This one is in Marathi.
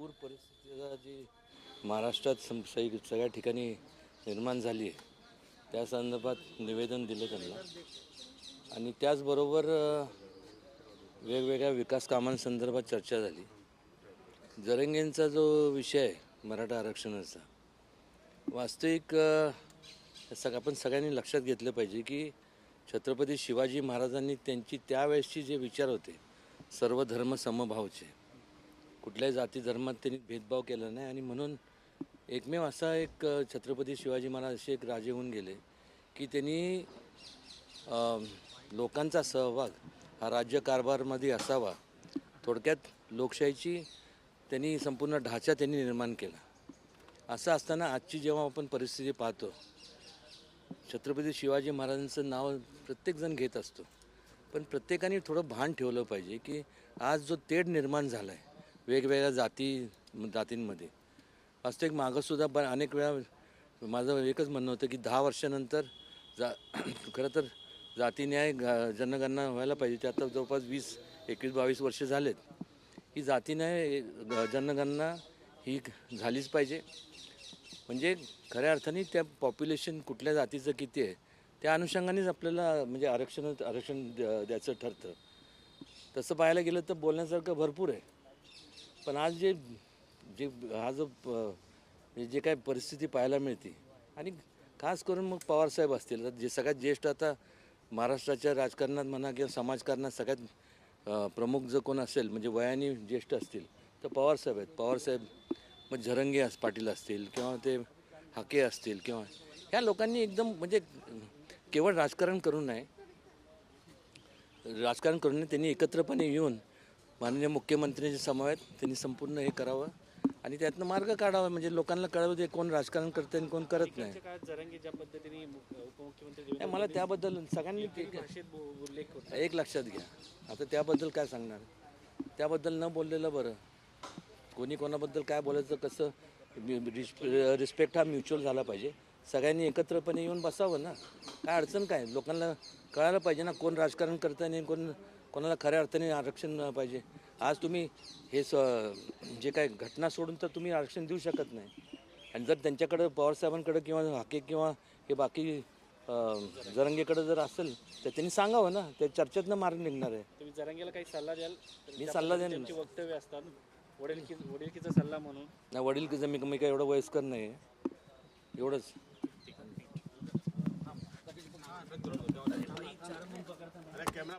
पूर परिस्थितीचा जी महाराष्ट्रात सं सगळी सगळ्या ठिकाणी निर्माण झाली आहे. त्या संदर्भात निवेदन दिलं त्यांना. आणि त्याचबरोबर वेगवेगळ्या विकास कामांसंदर्भात चर्चा झाली. जरंगेंचा जो विषय आहे मराठा आरक्षणाचा वास्तविक सग आपण सगळ्यांनी लक्षात घेतलं पाहिजे की छत्रपती शिवाजी महाराजांनी त्यांची त्यावेळेसचे जे विचार होते सर्व धर्म समभावचे कुठल्याही जाती धर्मात त्यांनी भेदभाव केला नाही आणि म्हणून एकमेव असा एक छत्रपती शिवाजी महाराज असे एक राजे होऊन गेले की त्यांनी लोकांचा सहभाग हा राज्यकारभारमध्ये असावा. थोडक्यात लोकशाहीची त्यांनी संपूर्ण ढाचा त्यांनी निर्माण केला. असं असताना आजची जेव्हा आपण परिस्थिती पाहतो छत्रपती शिवाजी महाराजांचं नाव प्रत्येकजण घेत असतो. पण प्रत्येकाने थोडं भान ठेवलं पाहिजे की आज जो तेढ निर्माण झाला आहे वेगवेगळ्या जाती जातींमध्ये. वास्तविक मागंसुद्धा ब अनेक वेळा माझं एकच म्हणणं होतं की दहा वर्षानंतर जा खरं तर जाती न्याय ग- जनगणना व्हायला पाहिजे. ते आता जवळपास वीस एकवीस बावीस वर्ष झालेत. ही जाती न्याय जनगणना ही झालीच पाहिजे. म्हणजे खऱ्या अर्थाने त्या पॉप्युलेशन कुठल्या जातीचं किती आहे त्या अनुषंगानेच आपल्याला म्हणजे आरक्षण आरक्षण द्या- द्यायचं ठरतं. तसं पाहायला गेलं तर बोलण्यासारखं भरपूर आहे. पण आज जे जे हा जो प- म्हणजे जे काय परिस्थिती पाहायला मिळते आणि खास करून मग पवारसाहेब असतील तर जे सगळ्यात ज्येष्ठ आता महाराष्ट्राच्या राजकारणात म्हणा किंवा समाजकारणात सगळ्यात प्रमुख जर कोण असेल म्हणजे वयाने ज्येष्ठ असतील तर पवारसाहेब आहेत. पवारसाहेब मग झरंगे अस पाटील असतील किंवा ते हाके असतील किंवा ह्या लोकांनी एकदम म्हणजे केवळ राजकारण करून नाही राजकारण करून त्यांनी एकत्रपणे येऊन माननीय मुख्यमंत्र्यांच्या समवेत त्यांनी संपूर्ण हे करावं आणि त्यातनं मार्ग काढावा. म्हणजे लोकांना कळावं ते कोण राजकारण करतं आणि कोण करत नाही. ज्या पद्धतीने उपमुख्यमंत्री नाही, मला त्याबद्दल सगळ्यांनी फडणवीस भाषेत बो- उल्लेख होता. एक लक्षात घ्या. आता त्याबद्दल काय सांगणार? त्याबद्दल न बोललेलं बरं. कोणी कोणाबद्दल काय बोलायचं कसं? रिस्पेक्ट हा म्युच्युअल झाला पाहिजे. सगळ्यांनी एकत्रपणे येऊन बसावं ना. काय अडचण काय? लोकांना कळायला पाहिजे ना कोण राजकारण करतं आणि कोण कोणाला खऱ्या अर्थाने आरक्षण पाहिजे आज तुम्ही हे स जे काय घटना सोडून तर तुम्ही आरक्षण देऊ शकत नाही आणि जर त्यांच्याकडं पवारसाहेबांकडं किंवा हाके किंवा हे बाकी जरंगेकडं जर असेल तर त्यांनी सांगावं ना त्या चर्चेतनं मार्ग निघणार आहे तुम्ही जरांगेला काही सल्ला द्याल मी सल्ला देईन. त्यांची वक्तव्य असतात वडील वडीलकीचा सल्ला म्हणून नाही वडील की मी मी काय एवढं वयस्कर नाही आहे एवढंच